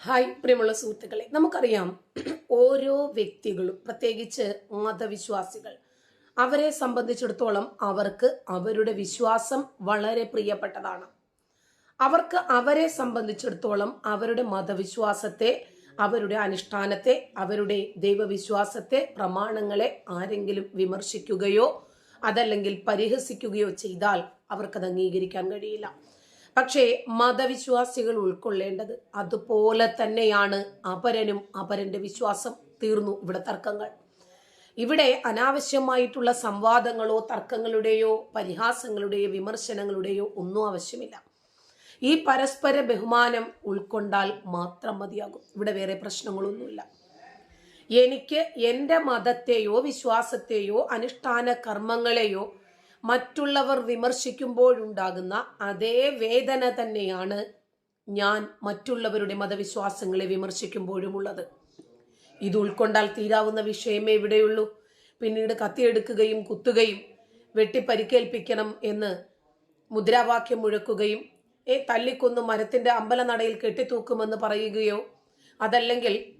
Hi പ്രിയമുള്ള സുഹൃത്തുക്കളെ. നമുക്കറിയാം ഓരോ വ്യക്തികളും പ്രത്യേകിച്ച് മതവിശ്വാസികൾ അവരെ സംബന്ധിച്ചിടത്തോളം അവർക്ക് അവരുടെ വിശ്വാസം വളരെ പ്രിയപ്പെട്ടതാണ്. അവർക്ക് അവരെ സംബന്ധിച്ചിടത്തോളം അവരുടെ മതവിശ്വാസത്തെ അവരുടെ അനുഷ്ഠാനത്തെ അവരുടെ ദൈവവിശ്വാസത്തെ പ്രമാണങ്ങളെ ആരെങ്കിലും വിമർശിക്കുകയോ അതല്ലെങ്കിൽ പരിഹസിക്കുകയോ ചെയ്താൽ അവർക്കത് അംഗീകരിക്കാൻ കഴിയില്ല. പക്ഷേ മതവിശ്വാസികൾ ഉൾക്കൊള്ളേണ്ടത് അതുപോലെ തന്നെയാണ് അപരനും അപരന്റെ വിശ്വാസം തീർന്നു ഇവിടെ തർക്കങ്ങൾ. ഇവിടെ അനാവശ്യമായിട്ടുള്ള സംവാദങ്ങളോ തർക്കങ്ങളുടെയോ പരിഹാസങ്ങളുടെയോ വിമർശനങ്ങളുടെയോ ഒന്നും ആവശ്യമില്ല. ഈ പരസ്പര ബഹുമാനം ഉൾക്കൊണ്ടാൽ മാത്രം മതിയാകും. ഇവിടെ വേറെ പ്രശ്നങ്ങളൊന്നുമില്ല. എനിക്ക് എന്റെ മതത്തെയോ വിശ്വാസത്തെയോ അനുഷ്ഠാന കർമ്മങ്ങളെയോ മറ്റുള്ളവർ വിമർശിക്കുമ്പോഴുണ്ടാകുന്ന അതേ വേദന തന്നെയാണ് ഞാൻ മറ്റുള്ളവരുടെ മതവിശ്വാസങ്ങളെ വിമർശിക്കുമ്പോഴുമുള്ളത്. ഇത് ഉൾക്കൊണ്ടാൽ തീരാവുന്ന വിഷയമേ ഇവിടെയുള്ളൂ. പിന്നീട് കത്തിയെടുക്കുകയും കുത്തുകയും വെട്ടിപ്പരിക്കേൽപ്പിക്കണം എന്ന് മുദ്രാവാക്യം മുഴക്കുകയും ഏ തല്ലിക്കൊന്ന് മരത്തിന്റെ അമ്പലനടയിൽ കെട്ടിത്തൂക്കുമെന്ന് പറയുകയോ അതല്ലെങ്കിൽ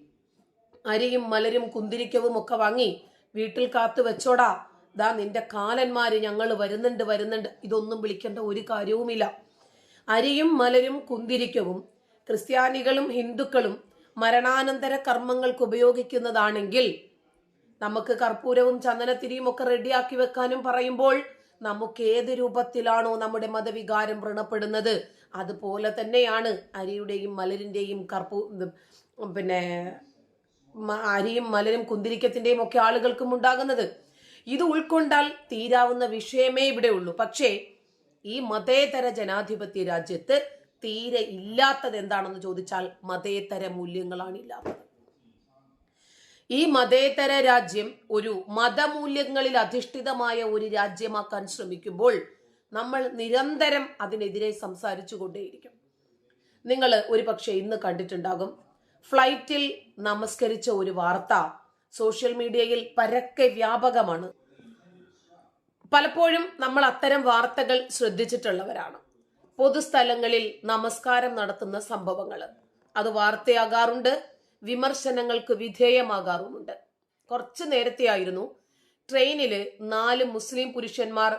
അരിയും മലരും കുന്തിരിക്കവും ഒക്കെ വാങ്ങി വീട്ടിൽ കാത്തു വെച്ചോടാ ദാ നിന്റെ കാലന്മാര് ഞങ്ങൾ വരുന്നുണ്ട് വരുന്നുണ്ട്. ഇതൊന്നും വിളിക്കേണ്ട ഒരു കാര്യവുമില്ല. അരിയും മലരും കുന്തിരിക്കവും ക്രിസ്ത്യാനികളും ഹിന്ദുക്കളും മരണാനന്തര കർമ്മങ്ങൾക്ക് ഉപയോഗിക്കുന്നതാണെങ്കിൽ നമുക്ക് കർപ്പൂരവും ചന്ദനത്തിരിയും ഒക്കെ റെഡിയാക്കി വെക്കാനും പറയുമ്പോൾ നമുക്ക് ഏത് രൂപത്തിലാണോ നമ്മുടെ മതവികാരം വ്രണപ്പെടുന്നത്? അതുപോലെ തന്നെയാണ് അരിയുടെയും മലരിന്റെയും കർപ്പൂ പിന്നെ അരിയും മലരും കുന്തിരിക്കത്തിന്റെയും ഒക്കെ ആളുകൾക്കും ഉണ്ടാകുന്നത്. ഇത് ഉൾക്കൊണ്ടാൽ തീരാവുന്ന വിഷയമേ ഇവിടെ ഉള്ളൂ. പക്ഷേ ഈ മതേതര ജനാധിപത്യ രാജ്യത്ത് തീരെ ഇല്ലാത്തത് എന്താണെന്ന് ചോദിച്ചാൽ മതേതര മൂല്യങ്ങളാണ് ഇല്ലാത്തത്. ഈ മതേതര രാജ്യം ഒരു മതമൂല്യങ്ങളിൽ അധിഷ്ഠിതമായ ഒരു രാജ്യമാക്കാൻ ശ്രമിക്കുമ്പോൾ നമ്മൾ നിരന്തരം അതിനെതിരെ സംസാരിച്ചു കൊണ്ടേയിരിക്കും നിങ്ങൾ ഒരു പക്ഷേ ഇന്ന് കണ്ടിട്ടുണ്ടാകും ഫ്ലൈറ്റിൽ നമസ്കരിച്ച ഒരു വാർത്ത സോഷ്യൽ മീഡിയയിൽ പരക്കെ വ്യാപകമാണ്. പലപ്പോഴും നമ്മൾ അത്തരം വാർത്തകൾ ശ്രദ്ധിച്ചിട്ടുള്ളവരാണ്. പൊതുസ്ഥലങ്ങളിൽ നമസ്കാരം നടത്തുന്ന സംഭവങ്ങൾ അത് വാർത്തയാകാറുണ്ട് വിമർശനങ്ങൾക്ക് വിധേയമാകാറുമുണ്ട്. കുറച്ചു നേരത്തെയായിരുന്നു ട്രെയിനിൽ നാല് മുസ്ലിം പുരുഷന്മാർ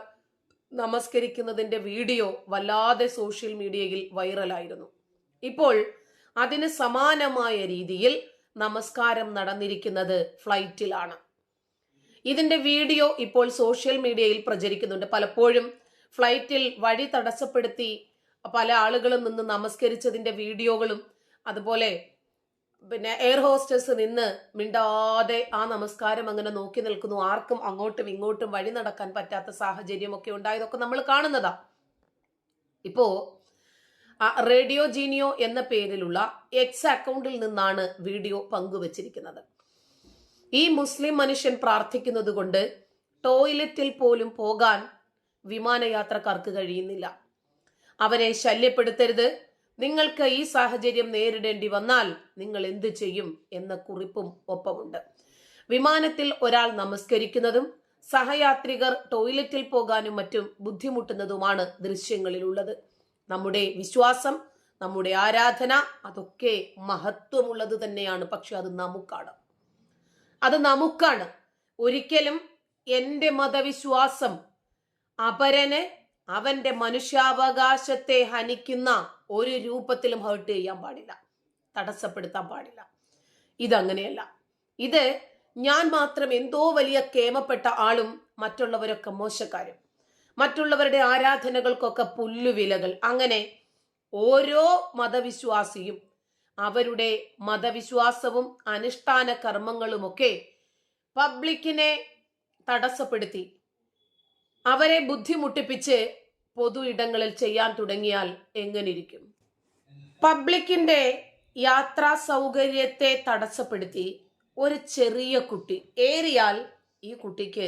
നമസ്കരിക്കുന്നതിന്റെ വീഡിയോ വല്ലാതെ സോഷ്യൽ മീഡിയയിൽ വൈറലായിരുന്നു. ഇപ്പോൾ അതിന് സമാനമായ രീതിയിൽ നമസ്കാരം നടന്നിരിക്കുന്നത് ഫ്ലൈറ്റിലാണ്. ഇതിന്റെ വീഡിയോ ഇപ്പോൾ സോഷ്യൽ മീഡിയയിൽ പ്രചരിക്കുന്നുണ്ട്. പലപ്പോഴും ഫ്ലൈറ്റിൽ വഴി തടസ്സപ്പെടുത്തി പല ആളുകളും നിന്ന് നമസ്കരിച്ചതിന്റെ വീഡിയോകളും അതുപോലെ പിന്നെ എയർ ഹോസ്റ്റസ് നിന്ന് മിണ്ടാതെ ആ നമസ്കാരം അങ്ങനെ നോക്കി നിൽക്കുന്നു. ആർക്കും അങ്ങോട്ടും ഇങ്ങോട്ടും വഴി നടക്കാൻ പറ്റാത്ത സാഹചര്യമൊക്കെ ഉണ്ടായതൊക്കെ നമ്മൾ കാണുന്നതാ. ഇപ്പോ റേഡിയോ ജീനിയോ എന്ന പേരിലുള്ള എക്സ് അക്കൗണ്ടിൽ നിന്നാണ് വീഡിയോ പങ്കുവച്ചിരിക്കുന്നത്. ഈ മുസ്ലിം മനുഷ്യൻ പ്രാർത്ഥിക്കുന്നത് കൊണ്ട് ടോയ്ലറ്റിൽ പോലും പോകാൻ വിമാനയാത്രക്കാർക്ക് കഴിയുന്നില്ല. അവരെ ശല്യപ്പെടുത്തരുത്. നിങ്ങൾക്ക് ഈ സാഹചര്യം നേരിടേണ്ടി വന്നാൽ നിങ്ങൾ എന്ത് ചെയ്യും എന്ന കുറിപ്പും ഒപ്പമുണ്ട്. വിമാനത്തിൽ ഒരാൾ നമസ്കരിക്കുന്നതും സഹയാത്രികർ ടോയ്ലറ്റിൽ പോകാനും മറ്റും ബുദ്ധിമുട്ടുന്നതുമാണ് ദൃശ്യങ്ങളിലുള്ളത്. നമ്മുടെ വിശ്വാസം നമ്മുടെ ആരാധന അതൊക്കെ മഹത്വമുള്ളത് തന്നെയാണ്. പക്ഷെ അത് നമുക്കാണ്. അത് നമുക്കാണ്. ഒരിക്കലും എന്റെ മതവിശ്വാസം അപരന് അവന്റെ മനുഷ്യാവകാശത്തെ ഹനിക്കുന്ന ഒരു രൂപത്തിലും ഹേർട്ട് ചെയ്യാൻ പാടില്ല. തടസ്സപ്പെടുത്താൻ പാടില്ല. ഇതങ്ങനെയല്ല. ഇത് ഞാൻ മാത്രം എന്തോ വലിയ കേമപ്പെട്ട ആളും മറ്റുള്ളവരൊക്കെ മോശക്കാരും. മറ്റുള്ളവരുടെ ആരാധനകൾക്കൊക്കെ പുല്ലുവിലകൾ. അങ്ങനെ ഓരോ മതവിശ്വാസിയും അവരുടെ മതവിശ്വാസവും അനുഷ്ഠാന കർമ്മങ്ങളുമൊക്കെ പബ്ലിക്കിനെ തടസ്സപ്പെടുത്തി. അവരെ ബുദ്ധിമുട്ടിപ്പിച്ച് പൊതു ഇടങ്ങളിൽ ചെയ്യാൻ തുടങ്ങിയാൽ എങ്ങനിരിക്കും? പബ്ലിക്കിന്റെ യാത്രാ സൗകര്യത്തെ തടസ്സപ്പെടുത്തി ഒരു ചെറിയ കുട്ടി ഏറിയാൽ ഈ കുട്ടിക്ക്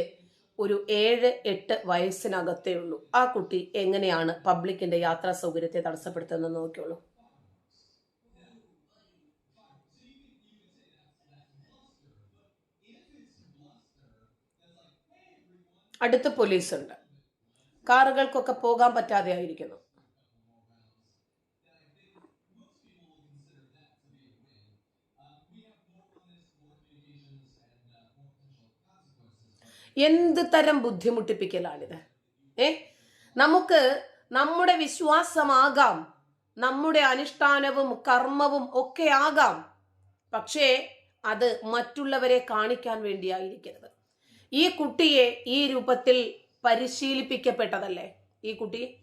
ഒരു ഏഴ് എട്ട് വയസ്സിനകത്തേ ഉള്ളൂ. ആ കുട്ടി എങ്ങനെയാണ് പബ്ലിക്കിന്റെ യാത്രാ സൗകര്യത്തെ തടസ്സപ്പെടുത്തുന്നത് നോക്കിയുള്ളൂ അടുത്ത് പോലീസുണ്ട്. കാറുകൾക്കൊക്കെ പോകാൻ പറ്റാതെ ആയിരിക്കുന്നു. എന്ത് തരം ബുദ്ധിമുട്ടിപ്പിക്കലാണിത്? ഏ? നമുക്ക് നമ്മുടെ വിശ്വാസമാകാം നമ്മുടെ അനുഷ്ഠാനവും കർമ്മവും ഒക്കെ ആകാം പക്ഷേ അത് മറ്റുള്ളവരെ കാണിക്കാൻ വേണ്ടിയായിരിക്കരുത്. ഈ കുട്ടിയെ ഈ രൂപത്തിൽ പരിശീലിപ്പിക്കപ്പെട്ടതല്ലേ? ഈ കുട്ടി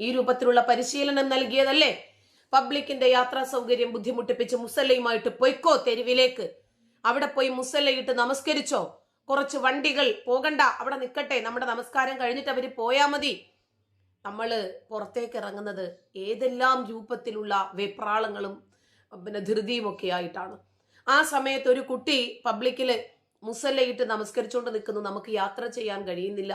ഈ രൂപത്തിലുള്ള പരിശീലനം നൽകിയതല്ലേ? പബ്ലിക്കിന്റെ യാത്രാ സൗകര്യം ബുദ്ധിമുട്ടിപ്പിച്ച് മുസല്ലയുമായിട്ട് പൊയ്ക്കോ തെരുവിലേക്ക്? അവിടെ പോയി മുസല്ലയിട്ട് നമസ്കരിച്ചോ? കുറച്ച് വണ്ടികൾ പോകണ്ട അവിടെ നിൽക്കട്ടെ നമ്മുടെ നമസ്കാരം കഴിഞ്ഞിട്ട് അവർ പോയാൽ മതി. നമ്മൾ പുറത്തേക്ക് ഇറങ്ങുന്നത് ഏതെല്ലാം രൂപത്തിലുള്ള വെപ്രാളങ്ങളും പിന്നെ ധൃതിയും ഒക്കെ ആയിട്ടാണ്. ആ സമയത്ത് ഒരു കുട്ടി പബ്ലിക്കിൽ മുസല്ലയിട്ട് നമസ്കരിച്ചുകൊണ്ട് നിൽക്കുന്നു. നമുക്ക് യാത്ര ചെയ്യാൻ കഴിയുന്നില്ല.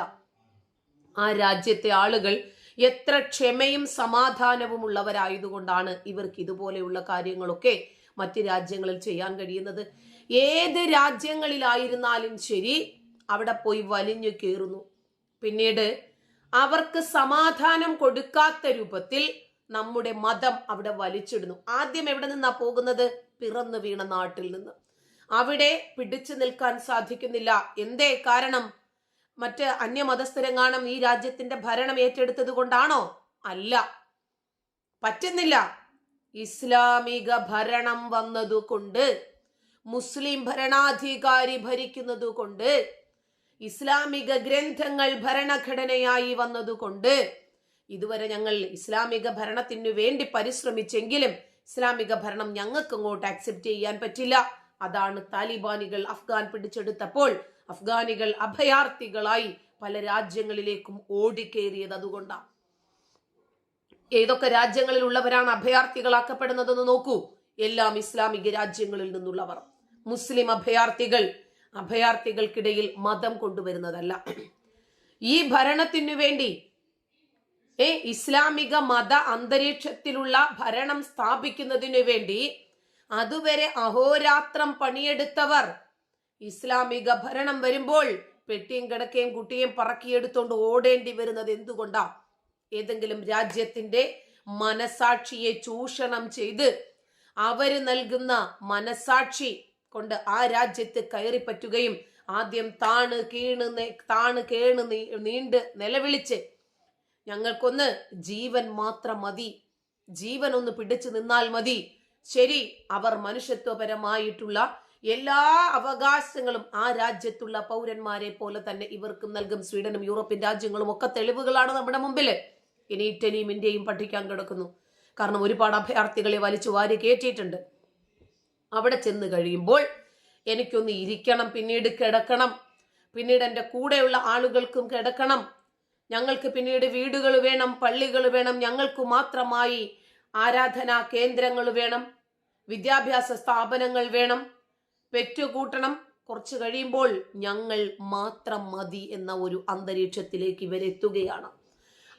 ആ രാജ്യത്തെ ആളുകൾ എത്ര ക്ഷമയും സമാധാനവും ഉള്ളവരായതുകൊണ്ടാണ് ഇവർക്ക് ഇതുപോലെയുള്ള കാര്യങ്ങളൊക്കെ മറ്റ് രാജ്യങ്ങളിൽ ചെയ്യാൻ കഴിയുന്നത്. ഏത് രാജ്യങ്ങളിലായിരുന്നാലും ശരി അവിടെ പോയി വലിഞ്ഞു കയറുന്നു. പിന്നീട് അവർക്ക് സമാധാനം കൊടുക്കാത്ത രൂപത്തിൽ നമ്മുടെ മതം അവിടെ വലിച്ചിടുന്നു. ആദ്യം എവിടെ നിന്നാ പോകുന്നത്? പിറന്നു വീണ നാട്ടിൽ നിന്ന്. അവിടെ പിടിച്ചു നിൽക്കാൻ സാധിക്കുന്നില്ല. എന്തേ കാരണം? മറ്റ് അന്യമതസ്ഥരെങ്ങാനും ഈ രാജ്യത്തിന്റെ ഭരണം ഏറ്റെടുത്തത് കൊണ്ടാണോ? അല്ല. പറ്റുന്നില്ല. ഇസ്ലാമിക ഭരണം വന്നതുകൊണ്ട് മുസ്ലിം ഭരണാധികാരി ഭരിക്കുന്നത് കൊണ്ട് ഇസ്ലാമിക ഗ്രന്ഥങ്ങൾ ഭരണഘടനയായി വന്നതുകൊണ്ട് ഇതുവരെ ഞങ്ങൾ ഇസ്ലാമിക ഭരണത്തിനു വേണ്ടി പരിശ്രമിച്ചെങ്കിലും ഇസ്ലാമിക ഭരണം ഞങ്ങൾക്ക് ഇങ്ങോട്ട് അക്സെപ്റ്റ് ചെയ്യാൻ പറ്റില്ല. അതാണ് താലിബാനികൾ അഫ്ഗാൻ പിടിച്ചെടുത്തപ്പോൾ അഫ്ഗാനികൾ അഭയാർത്ഥികളായി പല രാജ്യങ്ങളിലേക്കും ഓടിക്കേറിയത് അതുകൊണ്ടാണ്. ഏതൊക്കെ രാജ്യങ്ങളിലുള്ളവരാണ് അഭയാർത്ഥികളാക്കപ്പെടുന്നതെന്ന് നോക്കൂ. എല്ലാം ഇസ്ലാമിക രാജ്യങ്ങളിൽ നിന്നുള്ളവർ. മുസ്ലിം അഭയാർത്ഥികൾ അഭയാർത്ഥികൾക്കിടയിൽ മതം കൊണ്ടുവരുന്നതല്ല. ഈ ഭരണത്തിനു വേണ്ടി ഏ ഇസ്ലാമിക മത അന്തരീക്ഷത്തിലുള്ള ഭരണം സ്ഥാപിക്കുന്നതിനു വേണ്ടി അതുവരെ അഹോരാത്രം പണിയെടുത്തവർ ഇസ്ലാമിക ഭരണം വരുമ്പോൾ പെട്ടിയും കിടക്കയും കുട്ടിയും പറക്കിയെടുത്തോണ്ട് ഓടേണ്ടി വരുന്നത് എന്തുകൊണ്ടാ? ഏതെങ്കിലും രാജ്യത്തിന്റെ മനസാക്ഷിയെ ചൂഷണം ചെയ്ത് അവർ നൽകുന്ന മനസാക്ഷി കൊണ്ട് ആ രാജ്യത്ത് കയറി പറ്റുകയും ആദ്യം താണ് കീണ് താണ് കേണ് നീണ്ട് നിലവിളിച്ച് ഞങ്ങൾക്കൊന്ന് ജീവൻ മാത്രം മതി. ജീവൻ ഒന്ന് പിടിച്ചു നിന്നാൽ മതി. ശരി അവർ മനുഷ്യത്വപരമായിട്ടുള്ള എല്ലാ അവകാശങ്ങളും ആ രാജ്യത്തുള്ള പൗരന്മാരെ പോലെ തന്നെ ഇവർക്കും നൽകും. സ്വീഡനും യൂറോപ്യൻ രാജ്യങ്ങളും ഒക്കെ തെളിവുകളാണ് നമ്മുടെ മുമ്പിൽ ഇനി ഇറ്റലിയും ഇന്ത്യയും പഠിക്കാൻ കിടക്കുന്നു. കാരണം ഒരുപാട് അഭയാർത്ഥികളെ വലിച്ചു വാരി കയറ്റിയിട്ടുണ്ട്. അവിടെ ചെന്ന് കഴിയുമ്പോൾ എനിക്കൊന്ന് ഇരിക്കണം പിന്നീട് കിടക്കണം. പിന്നീട് എന്റെ കൂടെയുള്ള ആളുകൾക്കും കിടക്കണം. ഞങ്ങൾക്ക് പിന്നീട് വീടുകൾ വേണം പള്ളികൾ വേണം. ഞങ്ങൾക്ക് മാത്രമായി ആരാധനാ കേന്ദ്രങ്ങൾ വേണം വിദ്യാഭ്യാസ സ്ഥാപനങ്ങൾ വേണം. പെറ്റുകൂട്ടണം. കുറച്ച് കഴിയുമ്പോൾ ഞങ്ങൾ മാത്രം മതി എന്ന ഒരു അന്തരീക്ഷത്തിലേക്ക് ഇവരെത്തുകയാണ്.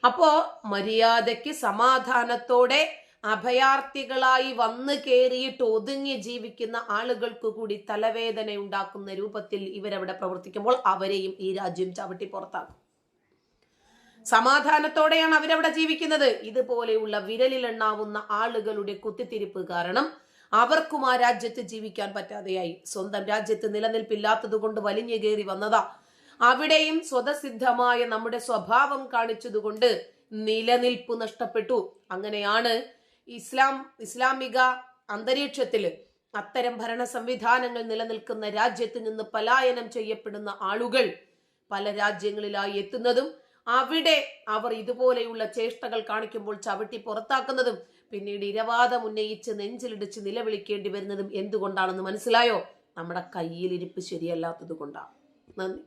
അപ്പോ മര്യാദയ്ക്ക് സമാധാനത്തോടെ അഭയാർത്ഥികളായി വന്ന് കയറിയിട്ട് ഒതുങ്ങി ജീവിക്കുന്ന ആളുകൾക്ക് കൂടി തലവേദന ഉണ്ടാക്കുന്ന രൂപത്തിൽ ഇവരവിടെ പ്രവർത്തിക്കുമ്പോൾ അവരെയും ഈ രാജ്യം ചവിട്ടി പുറത്താക്കും. സമാധാനത്തോടെയാണ് അവരവിടെ ജീവിക്കുന്നത്. ഇതുപോലെയുള്ള വിരലിലെണ്ണാവുന്ന ആളുകളുടെ കുത്തിത്തിരിപ്പ് കാരണം അവർക്കും ആ രാജ്യത്ത് ജീവിക്കാൻ പറ്റാതെയായി. സ്വന്തം രാജ്യത്ത് നിലനിൽപ്പില്ലാത്തത് കൊണ്ട് വലിഞ്ഞു കയറി വന്നതാ. അവിടെയും സ്വതസിദ്ധമായ നമ്മുടെ സ്വഭാവം കാണിച്ചതുകൊണ്ട് നിലനിൽപ്പ് നഷ്ടപ്പെട്ടു. അങ്ങനെയാണ് ഇസ്ലാം ഇസ്ലാമിക അന്തരീക്ഷത്തിൽ അത്തരം ഭരണ സംവിധാനങ്ങൾ നിലനിൽക്കുന്ന രാജ്യത്ത് നിന്ന് പലായനം ചെയ്യപ്പെടുന്ന ആളുകൾ പല രാജ്യങ്ങളിലായി എത്തുന്നതും അവിടെ അവർ ഇതുപോലെയുള്ള ചേഷ്ടകൾ കാണിക്കുമ്പോൾ ചവിട്ടി പുറത്താക്കുന്നതും പിന്നീട് ഇരവാദം ഉന്നയിച്ച് നെഞ്ചിലിടിച്ച് നിലവിളിക്കേണ്ടി വരുന്നതും എന്തുകൊണ്ടാണെന്ന് മനസ്സിലായോ? നമ്മുടെ കയ്യിലിരിപ്പ് ശരിയല്ലാത്തത് കൊണ്ടാണ് നന്ദി.